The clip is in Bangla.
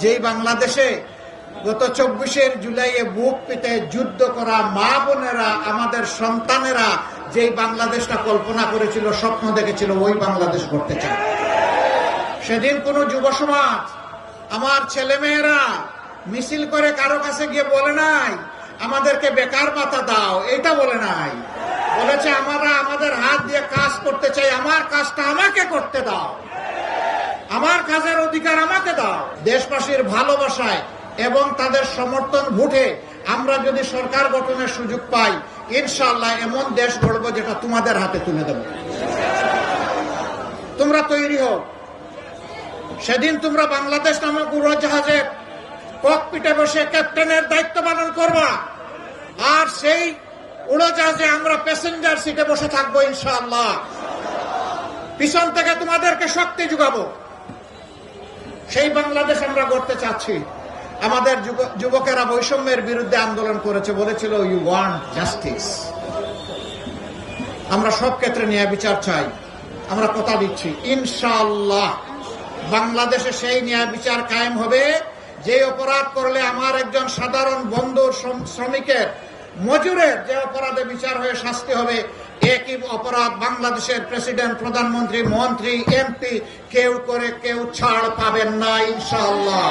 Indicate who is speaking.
Speaker 1: যেই বাংলাদেশে গত চব্বিশের জুলাইয়ে বুক পেতে যুদ্ধ করা মা বোনেরা, আমাদের সন্তানেরা যেই বাংলাদেশটা কল্পনা করেছিল, স্বপ্ন দেখেছিল, ওই বাংলাদেশ করতে চায়। সেদিন কোন যুব সমাজ, আমার ছেলেমেয়েরা মিছিল করে কারও কাছে গিয়ে বলে নাই, আমাদেরকে বেকার ভাতা দাও। এটা বলে নাই। বলেছে, আমরা আমাদের হাত দিয়ে কাজ করতে চাই, আমার কাজটা আমাকে করতে দাও। আমার কাজের অধিকার আমাকে দাও। দেশবাসীর ভালোবাসায় এবং তাদের সমর্থন ভোটে আমরা যদি সরকার গঠনের সুযোগ পাই ইনশাল্লাহ এমন দেশ গড়ব যেটা তোমাদের হাতে তুলে দেব। তোমরা তৈরি হোক সেদিন তোমরা বাংলাদেশ নামক উড়োজাহাজে ককপিটে বসে ক্যাপ্টেনের দায়িত্ব পালন করবা। আর সেই উড়োজাহাজে আমরা প্যাসেঞ্জার সিটে বসে থাকব ইনশাআল্লাহ। পিছন থেকে তোমাদেরকে শক্তি যোগাবো। সেই বাংলাদেশ আমরা গড়তে চাচ্ছি। আমাদের যুবকেরা বৈষম্যের বিরুদ্ধে আন্দোলন করেছে বলেছিল ইউ ওয়ান্ট জাস্টিস আমরা সব ক্ষেত্রে ন্যায় বিচার চাই। আমরা কথা দিচ্ছি, ইনশাআল্লাহ। বাংলাদেশে সেই ন্যায় বিচার কায়েম হবে। যে অপরাধ করলে আমার একজন সাধারণ বন্ধু শ্রমিকের মজুরের যে অপরাধে বিচার হয়ে শাস্তি হবে একই অপরাধ বাংলাদেশের প্রেসিডেন্ট প্রধানমন্ত্রী মন্ত্রী এমপি কেউ করে কেউ ছাড় পাবেন না ইনশাআল্লাহ।